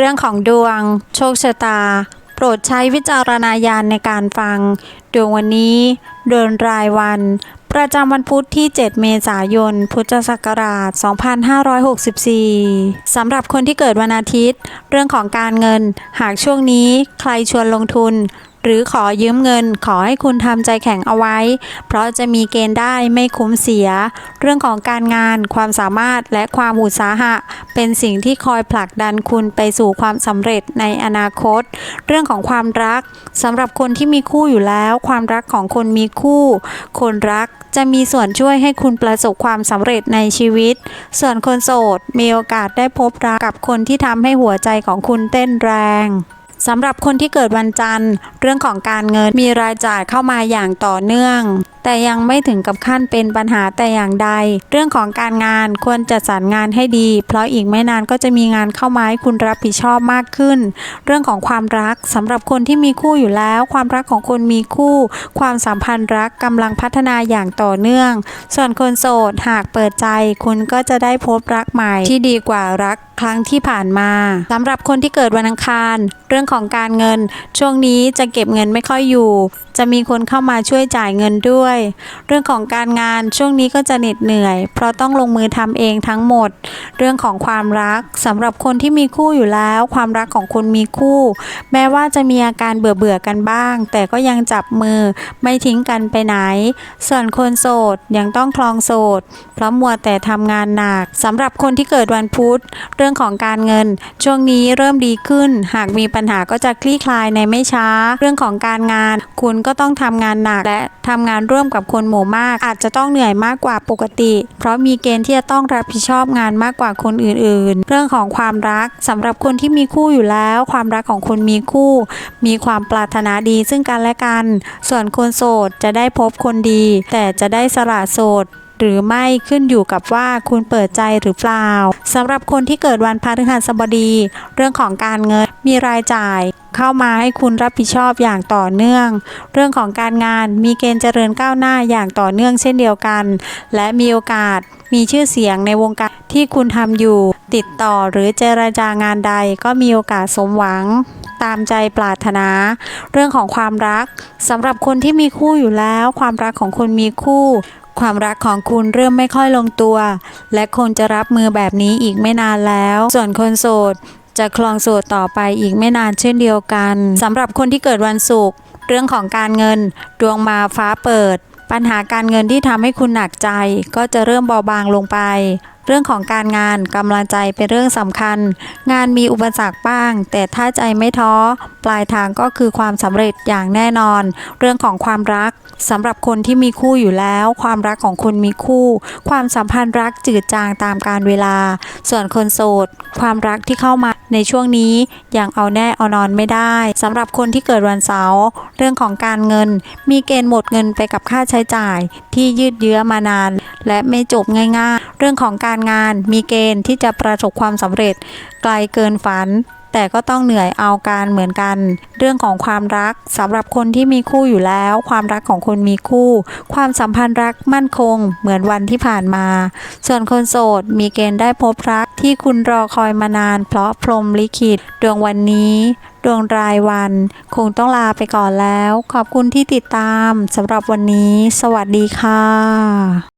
เรื่องของดวง โชคชะตา โปรดใช้วิจารณญาณในการฟัง ดวงวันนี้ เดือนรายวัน ประจำวันพุธที่ 7 เมษายน พุทธศักราช 2564 สำหรับคนที่เกิดวันอาทิตย์ เรื่องของการเงิน หากช่วงนี้ใครชวนลงทุน หรือขอยืมเงินขอให้คุณทำใจแข็งเอาไว้ เพราะจะมีเกณฑ์ได้ไม่คุ้มเสีย เรื่องของการงาน ความสามารถและความอุตสาหะ เป็นสิ่งที่คอยผลักดันคุณไปสู่ความสำเร็จในอนาคต เรื่องของความรักสำหรับคนที่มีคู่อยู่แล้ว ความรักของคนมีคู่ คนรักจะมีส่วนช่วยให้คุณประสบความสำเร็จในชีวิต ส่วนคนโสดมีโอกาสได้พบรักกับคนที่ทำให้หัวใจของคุณเต้นแรง สำหรับคนที่เกิดวันจันทร์ เรื่องของการเงินมีรายจ่ายเข้ามาอย่างต่อเนื่อง แต่ยังไม่ถึงกับขั้นเป็นปัญหาแต่อย่างใด เรื่องของการงานควรจัดสรรงานให้ดี เพราะอีกไม่นานก็จะมีงานเข้ามาให้คุณรับผิดชอบมากขึ้น เรื่องของความรักสำหรับคนที่มีคู่อยู่แล้ว ความรักของคนมีคู่ ความสัมพันธ์รักกำลังพัฒนาอย่างต่อเนื่อง ส่วนคนโสดหากเปิดใจ คุณก็จะได้พบรักใหม่ที่ดีกว่ารักครั้งที่ผ่านมาสำหรับคนที่เกิดวันอังคาร เรื่องของการเงิน ช่วงนี้จะเก็บเงินไม่ค่อยอยู่ จะมีคนเข้ามาช่วยจ่ายเงินด้วยเรื่องของการงานช่วงนี้ก็จะเหน็ดเหนื่อย เพราะต้องลงมือทำเองทั้งหมด เรื่องของความรักสำหรับคนที่มีคู่อยู่แล้ว ความรักของคนมีคู่ แม้ว่าจะมีอาการเบื่อเบื่อกันบ้าง แต่ก็ยังจับมือไม่ทิ้งกันไปไหน ส่วนคนโสดยังต้องคลองโสด เพราะมัวแต่ทำงานหนักสำหรับคนที่เกิดวันพุธ เรื่องของการเงิน ช่วงนี้เริ่มดีขึ้น หากมีปัญหาก็จะคลี่คลายในไม่ช้า เรื่องของการงาน คุณก็ต้องทำงานหนักและทำงานร่วร่วมกับคนหมู่มาก อาจจะต้องเหนื่อยมากกว่าปกติ เพราะมีเกณฑ์ที่จะต้องรับผิดชอบงานมากกว่าคนอื่นๆ เรื่องของความรักสำหรับคนที่มีคู่อยู่แล้ว ความรักของคนมีคู่ มีความปรารถนาดีซึ่งกันและกัน ส่วนคนโสดจะได้พบคนดี แต่จะได้สละโสดหรือไม่ขึ้นอยู่กับว่าคุณเปิดใจหรือเปล่าสำหรับคนที่เกิดวันพฤหัสบดี เรื่องของการเงินมีรายจ่าย เข้ามาให้คุณรับผิดชอบอย่างต่อเนื่อง เรื่องของการงานมีเกณฑ์เจริญก้าวหน้าอย่างต่อเนื่องเช่นเดียวกัน และมีโอกาสมีชื่อเสียงในวงการที่คุณทำอยู่ ติดต่อหรือเจรจางานใดก็มีโอกาสสมหวังตามใจปรารถนา เรื่องของความรักสำหรับคนที่มีคู่อยู่แล้ว ความรักของคนมีคู่ ความรักของคุณเริ่มไม่ค่อยลงตัว และคงจะรับมือแบบนี้อีกไม่นานแล้ว ส่วนคนโสด จะคลองโสดต่อไปอีกไม่นานเช่นเดียวกันสำหรับคนที่เกิดวันศุกร์เรื่องของการเงินดวงมาฟ้าเปิด ปัญหาการเงินที่ทำให้คุณหนักใจ ก็จะเริ่มเบาบางลงไป เรื่องของการงานกำลังใจเป็นเรื่องสำคัญ งานมีอุปสรรคบ้าง แต่ถ้าใจไม่ท้อ ปลายทางก็คือความสำเร็จอย่างแน่นอน เรื่องของความรักสำหรับคนที่มีคู่อยู่แล้ว ความรักของคนมีคู่ ความสัมพันธ์รักจืดจางตามการเวลา ส่วนคนโสด ความรักที่เข้ามา ในช่วงนี้ยังเอาแน่เอานอนไม่ได้สำหรับคนที่เกิดวันเสาร์เรื่องของการเงิน มีเกณฑ์หมดเงินไปกับค่าใช้จ่าย ที่ยืดเยื้อมานาน และไม่จบง่าย ๆ เรื่องของการงานมีเกณฑ์ที่จะประสบความสำเร็จ ไกลเกินฝัน แต่ก็ต้องเหนื่อยเอาการเหมือนกัน เรื่องของความรักสำหรับคนที่มีคู่อยู่แล้ว ความรักของคนมีคู่ ความสัมพันธ์รักมั่นคง เหมือนวันที่ผ่านมา ส่วนคนโสดมีเกณฑ์ได้พบรักที่คุณรอคอยมานาน เพราะพรหมลิขิตดวงวันนี้ดวงรายวัน คงต้องลาไปก่อนแล้ว ขอบคุณที่ติดตามสำหรับวันนี้ สวัสดีค่ะ